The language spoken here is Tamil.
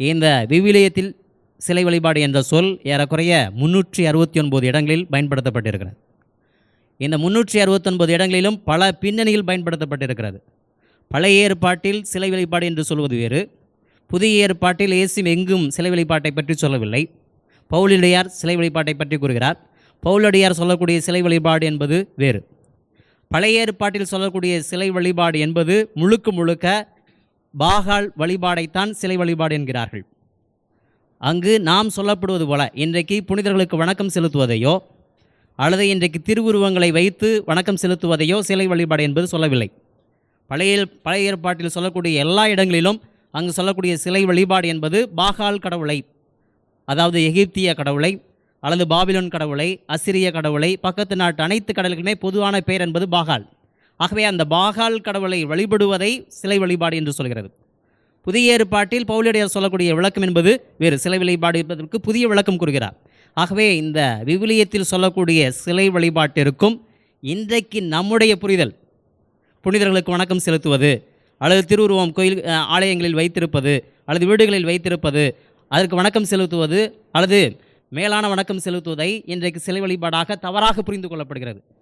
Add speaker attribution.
Speaker 1: இந்த விவிலியத்தில் சிலை வழிபாடு என்ற சொல் ஏறக்குறைய முன்னூற்றி அறுபத்தி ஒன்பது இடங்களில் பயன்படுத்தப்பட்டிருக்கிறது. இந்த முன்னூற்றி அறுபத்தொன்பது இடங்களிலும் பல பின்னணியில் பயன்படுத்தப்பட்டிருக்கிறது. பழைய ஏற்பாட்டில் சிலை வழிபாடு என்று சொல்வது வேறு. புதிய ஏற்பாட்டில் இயேசு எங்கும் சிலை வழிபாட்டை பற்றி சொல்லவில்லை. பவுலடியார் சிலை வழிபாட்டை பற்றி கூறுகிறார். பவுலடியார் சொல்லக்கூடிய சிலை வழிபாடு என்பது வேறு. பழைய ஏற்பாட்டில் சொல்லக்கூடிய சிலை வழிபாடு என்பது முழுக்க முழுக்க பாகால் வழிபாடைத்தான் சிலை வழிபாடு என்கிறார்கள். அங்கு நாம் சொல்லப்படுவது போல இன்றைக்கு புனிதர்களுக்கு வணக்கம் செலுத்துவதையோ அல்லது இன்றைக்கு திருவுருவங்களை வைத்து வணக்கம் செலுத்துவதையோ சிலை வழிபாடு என்பது சொல்லவில்லை. பழைய பழைய ஏற்பாட்டில் சொல்லக்கூடிய எல்லா இடங்களிலும் அங்கு சொல்லக்கூடிய சிலை வழிபாடு என்பது பாகால் கடவுளை அதாவது எகிப்திய கடவுளை அல்லது பாபிலோன் கடவுளை அசிரிய கடவுளை பக்கத்து நாட்டு அனைத்து கடவுளுக்குமே பொதுவான பெயர் என்பது பாகால். ஆகவே அந்த பாகால் கடவுளை வழிபடுவதை சிலை வழிபாடு என்று சொல்கிறது. புதிய ஏற்பாட்டில் பவுலடியார் சொல்லக்கூடிய விளக்கம் என்பது வேறு சிலை வழிபாடு என்பதற்கு புதிய விளக்கம் கூறுகிறார். ஆகவே இந்த விவிலியத்தில் சொல்லக்கூடிய சிலை வழிபாட்டிற்கும் இன்றைக்கு நம்முடைய புரிதல். புனிதர்களுக்கு வணக்கம் செலுத்துவது அல்லது திருவுருவம் கோயில் ஆலயங்களில் வைத்திருப்பது அல்லது வீடுகளில் வைத்திருப்பது அதற்கு வணக்கம் செலுத்துவது அல்லது மேலான வணக்கம் செலுத்துவதை இன்றைக்கு சிலை வழிபாடாக தவறாக புரிந்து கொள்ளப்படுகிறது.